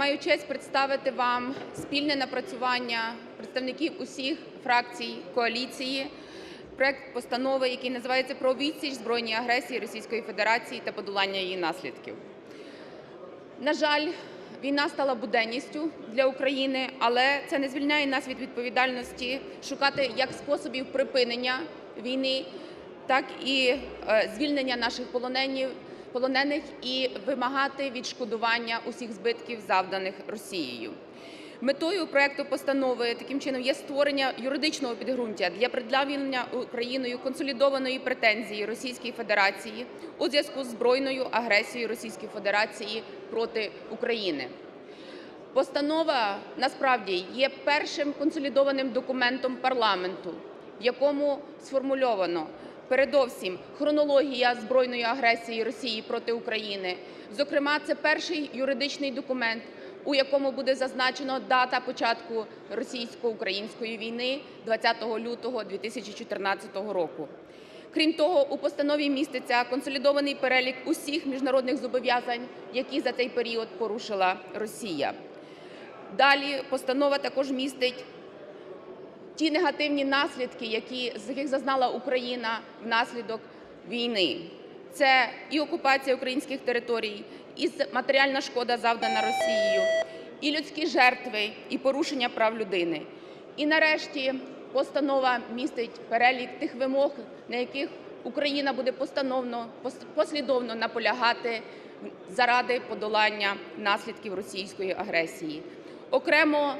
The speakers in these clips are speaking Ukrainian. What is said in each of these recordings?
маю честь представити вам спільне напрацювання представників усіх фракцій коаліції. Проект постанови, який називається про відсіч збройній агресії Російської Федерації та подолання її наслідків. На жаль, війна стала буденністю для України, але це не звільняє нас від відповідальності шукати як способів припинення війни, так і е, звільнення наших полоненів, полонених і вимагати відшкодування усіх збитків, завданих Росією. Метою проекту постанови таким чином є створення юридичного підґрунтя для пред'явлення Україною консолідованої претензії Російській Федерації у зв'язку з збройною агресією Російської Федерації проти України. Постанова насправді є першим консолідованим документом парламенту, в якому сформульовано передовсім хронологія збройної агресії Росії проти України. Зокрема, це перший юридичний документ, у якому буде зазначено дата початку російсько-української війни 20 лютого 2014 року. Крім того, у постанові міститься консолідований перелік усіх міжнародних зобов'язань, які за цей період порушила Росія. Далі постанова також містить ті негативні наслідки, які, з яких зазнала Україна внаслідок війни. Це і окупація українських територій, і матеріальна шкода, завдана Росією, і людські жертви, і порушення прав людини. І нарешті постанова містить перелік тих вимог, на яких Україна буде постановно, послідовно наполягати заради подолання наслідків російської агресії. Окремо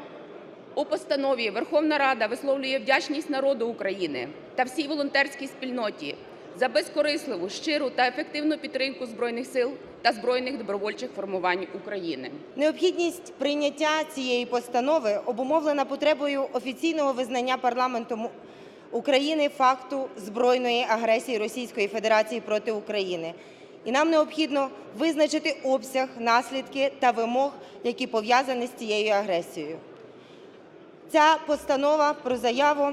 у постанові Верховна Рада висловлює вдячність народу України та всій волонтерській спільноті за безкорисливу, щиру та ефективну підтримку Збройних Сил та збройних добровольчих формувань України. Необхідність прийняття цієї постанови обумовлена потребою офіційного визнання парламентом України факту збройної агресії Російської Федерації проти України. І нам необхідно визначити обсяг, наслідки та вимог, які пов'язані з цією агресією. Ця постанова про заяву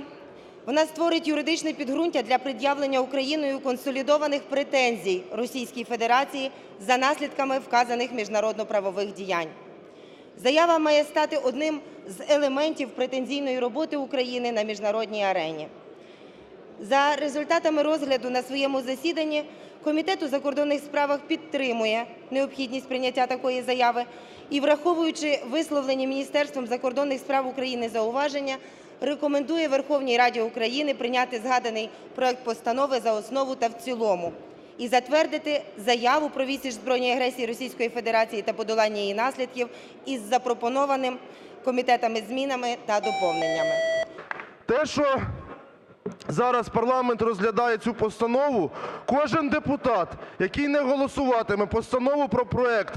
вона створить юридичне підґрунтя для пред'явлення Україною консолідованих претензій Російській Федерації за наслідками вказаних міжнародно-правових діянь. Заява має стати одним з елементів претензійної роботи України на міжнародній арені. За результатами розгляду на своєму засіданні Комітет у закордонних справах підтримує необхідність прийняття такої заяви і, враховуючи висловлені Міністерством закордонних справ України зауваження, рекомендує Верховній Раді України прийняти згаданий проект постанови за основу та в цілому і затвердити заяву про відсіч збройній агресії Російської Федерації та подолання її наслідків із запропонованим комітетами змінами та доповненнями. Те, що зараз парламент розглядає цю постанову, кожен депутат, який не голосуватиме постанову про проект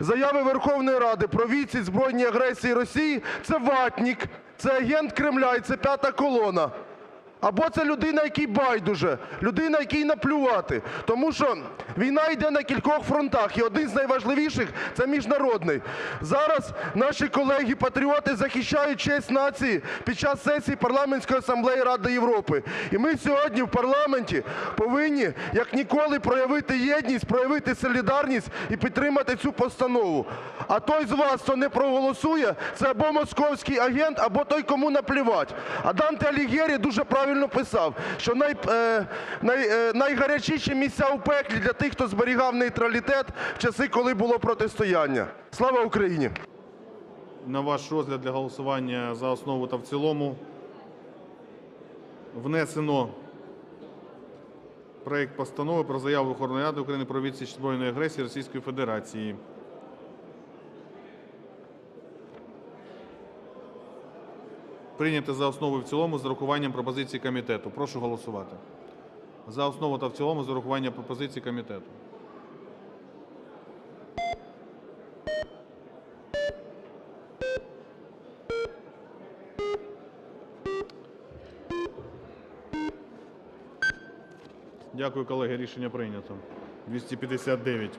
заяви Верховної Ради про відсіч збройній агресії Росії, це ватник, це агент Кремля і це п'ята колона. Або це людина, якій байдуже, людина, якій наплювати. Тому що війна йде на кількох фронтах, і один з найважливіших – це міжнародний. Зараз наші колеги-патріоти захищають честь нації під час сесії Парламентської асамблеї Ради Європи. І ми сьогодні в парламенті повинні як ніколи проявити єдність, проявити солідарність і підтримати цю постанову. А той з вас, хто не проголосує, це або московський агент, або той, кому наплювати. А Данте Алігєрі дуже правильно писав, що е, е, найгарячіші місця у пеклі для тих, хто зберігав нейтралітет в часи, коли було протистояння. Слава Україні! на ваш розгляд для голосування за основу та в цілому внесено проект Постанови про заяву Верховної Ради України про відсіч збройної агресії Російської Федерації. Прийняти за основу і в цілому з урахуванням пропозицій комітету. Прошу голосувати. За основу та в цілому з урахуванням пропозицій комітету. Дякую, колеги. Рішення прийнято. 259.